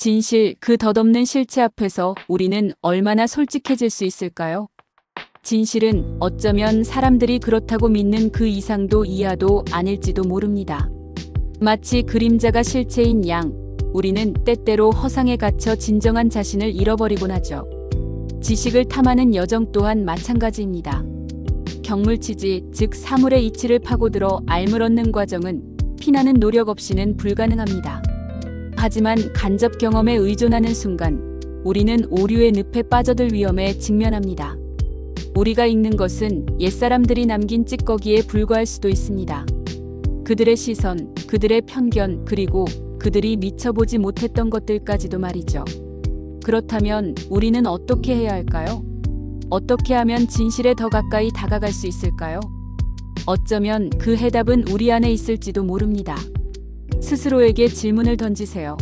진실, 그 덧없는 실체 앞에서 우리는 얼마나 솔직해질 수 있을까요? 진실은 어쩌면 사람들이 그렇다고 믿는 그 이상도 이하도 아닐지도 모릅니다. 마치 그림자가 실체인 양, 우리는 때때로 허상에 갇혀 진정한 자신을 잃어버리곤 하죠. 지식을 탐하는 여정 또한 마찬가지입니다. 경물치지, 즉 사물의 이치를 파고들어 알물 얻는 과정은 피나는 노력 없이는 불가능합니다. 하지만 간접 경험에 의존하는 순간 우리는 오류의 늪에 빠져들 위험에 직면합니다. 우리가 읽는 것은 옛사람들이 남긴 찌꺼기에 불과할 수도 있습니다. 그들의 시선, 그들의 편견, 그리고 그들이 미쳐보지 못했던 것들까지도 말이죠. 그렇다면 우리는 어떻게 해야 할까요? 어떻게 하면 진실에 더 가까이 다가갈 수 있을까요? 어쩌면 그 해답은 우리 안에 있을지도 모릅니다. 스스로에게 질문을 던지세요.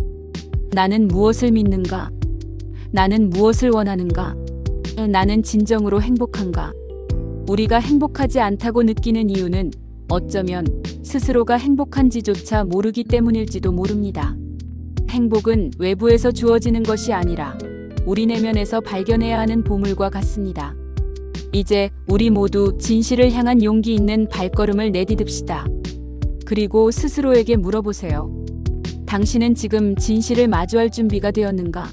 나는 무엇을 믿는가? 나는 무엇을 원하는가? 나는 진정으로 행복한가? 우리가 행복하지 않다고 느끼는 이유는 어쩌면 스스로가 행복한지조차 모르기 때문일지도 모릅니다. 행복은 외부에서 주어지는 것이 아니라 우리 내면에서 발견해야 하는 보물과 같습니다. 이제 우리 모두 진실을 향한 용기 있는 발걸음을 내디듭시다. 그리고 스스로에게 물어보세요. 당신은 지금 진실을 마주할 준비가 되었는가?